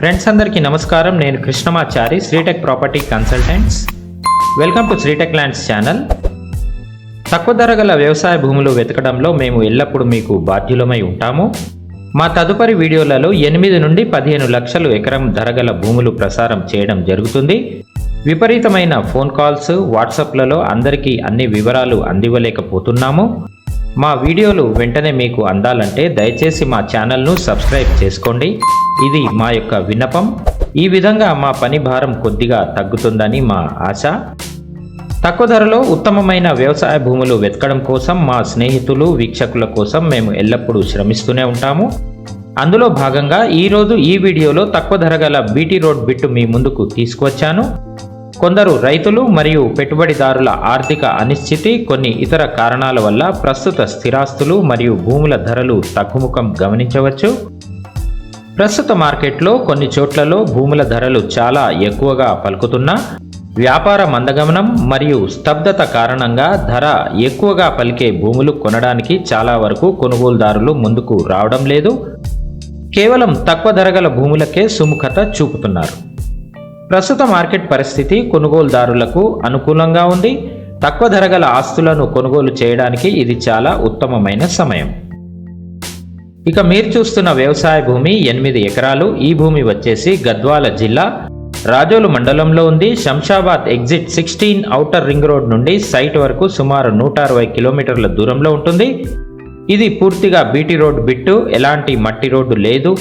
Friends అందరికీ నమస్కారం. నేను Krishnamachari Sritech property consultants welcome to Sritech lands channel తక్కువ ధర గల వ్యవసాయ భూములు వెతకడంలో మేము ఎల్లప్పుడూ మీకు బాధ్యులమై ఉంటాము. మా తదుపరి వీడియోలలో ఎనిమిది నుండి పదిహేను లక్షలు ఎకరం ధర గల భూములు ప్రసారం చేయడం జరుగుతుంది. విపరీతమైన ఫోన్ కాల్స్ వాట్సాప్లలో అందరికీ అన్ని వివరాలు అందివ్వలేకపోతున్నాము. మా వీడియోలు వెంటనే మీకు అందాలంటే దయచేసి మా ఛానల్ను సబ్స్క్రైబ్ చేసుకోండి. ఇది మా యొక్క విన్నపం. ఈ విధంగా మా పని భారం కొద్దిగా తగ్గుతుందని మా ఆశ. తక్కువ ధరలో ఉత్తమమైన వ్యవసాయ భూములు వెతకడం కోసం మా స్నేహితులు వీక్షకుల కోసం మేము ఎల్లప్పుడూ శ్రమిస్తూనే ఉంటాము. అందులో భాగంగా ఈరోజు ఈ వీడియోలో తక్కువ ధర గల బీటీ రోడ్ బిట్టు మీ ముందుకు తీసుకువచ్చాను. కొందరు రైతులు మరియు పెట్టుబడిదారుల ఆర్థిక అనిశ్చితి కొన్ని ఇతర కారణాల వల్ల ప్రస్తుత స్థిరాస్తులు మరియు భూముల ధరలు తగ్గుముఖం గమనించవచ్చు. ప్రస్తుత మార్కెట్లో కొన్ని చోట్లలో భూముల ధరలు చాలా ఎక్కువగా పలుకుతున్నా వ్యాపార మందగమనం మరియు స్తబ్దత కారణంగా ధర ఎక్కువగా పలికే భూములు కొనడానికి చాలా వరకు కొనుగోలుదారులు ముందుకు రావడం లేదు. కేవలం తక్కువ ధర గల భూములకే సుముఖత చూపుతున్నారు. ప్రస్తుత మార్కెట్ పరిస్థితి కొనుగోలుదారులకు అనుకూలంగా ఉంది. తక్కువ ధర గల ఆస్తులను కొనుగోలు చేయడానికి ఇది చాలా ఉత్తమమైన సమయం. ఇక మీరు చూస్తున్న వ్యవసాయ భూమి ఎనిమిది ఎకరాలు. ఈ భూమి వచ్చేసి గద్వాల జిల్లా రాజోలు మండలంలో ఉంది. Shamshabad exit sixteen outer ring road నుండి సైట్ వరకు సుమారు నూట అరవై కిలోమీటర్ల దూరంలో ఉంటుంది. ఇది పూర్తిగా బీటీ రోడ్ బిట్టు. ఎలాంటి మట్టి రోడ్డు లేదు.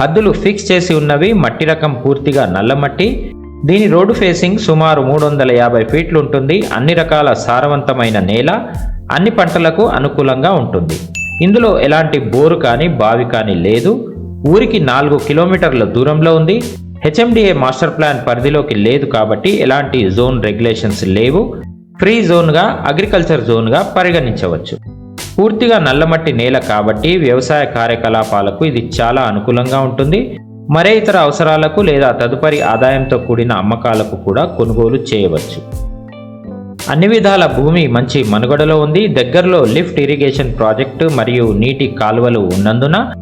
హద్దులు ఫిక్స్ చేసి ఉన్నవి మట్టి రకం పూర్తిగా నల్లమట్టి దీని రోడ్డు ఫేసింగ్ సుమారు మూడు వందల యాభై ఫీట్లు ఉంటుంది అన్ని రకాల సారవంతమైన నేల అన్ని పంటలకు అనుకూలంగా ఉంటుంది. ఇందులో ఎలాంటి బోరు కానీ బావి కానీ లేదు. ఊరికి నాలుగు కిలోమీటర్ల దూరంలో ఉంది. హెచ్ఎండిఏ మాస్టర్ ప్లాన్ పరిధిలోకి లేదు కాబట్టి ఎలాంటి జోన్ రెగ్యులేషన్స్ లేవు. ఫ్రీ జోన్గా అగ్రికల్చర్ జోన్గా పరిగణించవచ్చు. పూర్తిగా నల్లమట్టి నేల కాబట్టి వ్యవసాయ కార్యకలాపాలకు ఇది చాలా అనుకూలంగా ఉంటుంది. మరే ఇతర అవసరాలకు లేదా తదుపరి ఆదాయంతో కూడిన అమ్మకాలకు కూడా కొనుగోలు చేయవచ్చు. అన్ని విధాల భూమి మంచి మనుగడలో ఉంది. దగ్గరలో లిఫ్ట్ ఇరిగేషన్ ప్రాజెక్టు మరియు నీటి కాలువలు ఉన్నందున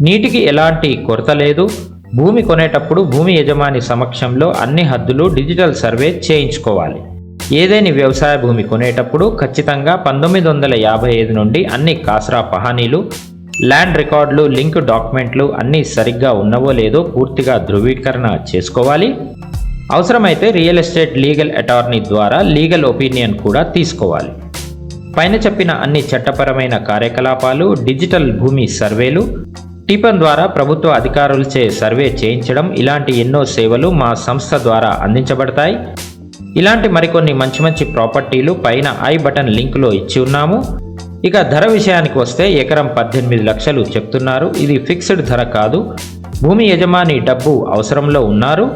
నీటికి ఎలాంటి కొరత లేదు. భూమి కొనేటప్పుడు భూమి యజమాని సమక్షంలో అన్ని హద్దులు డిజిటల్ సర్వే చేయించుకోవాలి. ఏదేని వ్యవసాయ భూమి కొనేటప్పుడు ఖచ్చితంగా పంతొమ్మిది వందల యాభై ఐదు నుండి అన్ని కాసరా పహానీలు ల్యాండ్ రికార్డులు లింక్ డాక్యుమెంట్లు అన్నీ సరిగ్గా ఉన్నవో లేదో పూర్తిగా ధృవీకరణ చేసుకోవాలి. అవసరమైతే రియల్ ఎస్టేట్ లీగల్ అటార్నీ ద్వారా లీగల్ ఒపీనియన్ కూడా తీసుకోవాలి. పైన చెప్పిన అన్ని చట్టపరమైన కార్యకలాపాలు డిజిటల్ భూమి సర్వేలు టీపన్ ద్వారా ప్రభుత్వ అధికారులచే సర్వే చేయించడం ఇలాంటి ఎన్నో సేవలు మా సంస్థ ద్వారా అందించబడతాయి. ఇలాంటి మరికొన్ని మంచి మంచి ప్రాపర్టీలు పైన ఐ బటన్ లింకులో ఇచ్చి ఉన్నాము. ఇక ధర విషయానికి వస్తే ఎకరం పద్దెనిమిది లక్షలు చెప్తున్నారు. ఇది ఫిక్స్డ్ ధర కాదు. భూమి యజమాని డబ్బు అవసరంలో ఉన్నారు.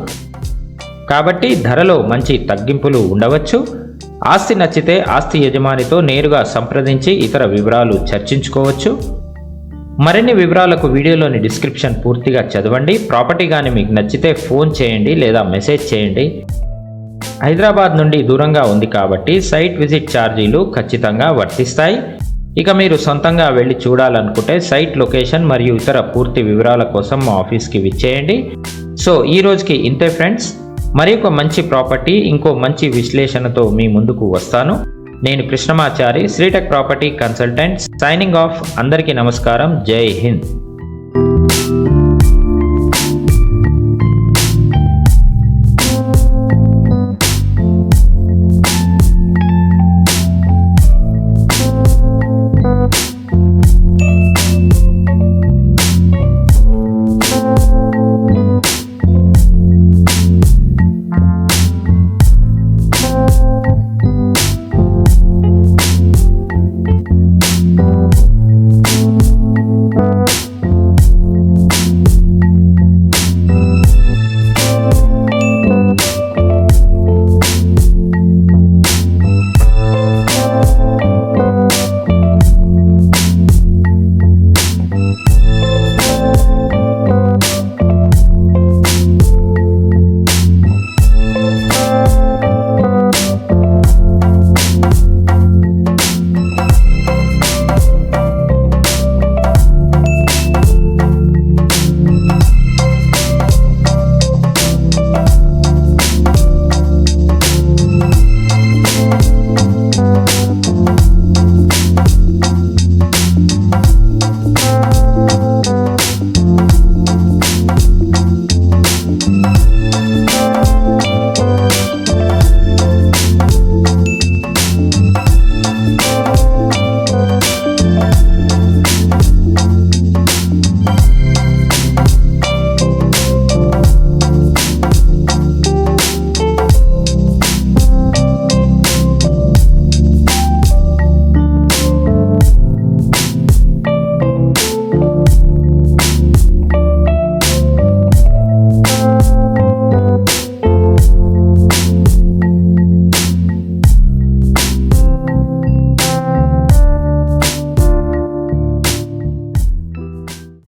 కాబట్టి ధరలో మంచి తగ్గింపులు ఉండవచ్చు. ఆస్తి నచ్చితే ఆస్తి యజమానితో నేరుగా సంప్రదించి ఇతర వివరాలు చర్చించుకోవచ్చు. మరిన్ని వివరాలకు వీడియోలోని డిస్క్రిప్షన్ పూర్తిగా చదవండి. ప్రాపర్టీ కానీ మీకు నచ్చితే ఫోన్ చేయండి లేదా మెసేజ్ చేయండి. హైదరాబాద్ నుండి దూరంగా ఉంది కాబట్టి సైట్ విజిట్ ఛార్జీలు ఖచ్చితంగా వర్తిస్తాయి. ఇక మీరు సొంతంగా వెళ్ళి చూడాలనుకుంటే సైట్ లొకేషన్ మరియు ఇతర పూర్తి వివరాల కోసం మా ఆఫీస్కి విచ్చేయండి. సో ఈ రోజుకి ఇంతే ఫ్రెండ్స్. మరి ఒక మంచి ప్రాపర్టీ ఇంకో మంచి విశ్లేషణతో మీ ముందుకు వస్తాను. నేను Krishnamachari Sritech property consultant signing off. అందరికీ నమస్కారం. జై హింద్.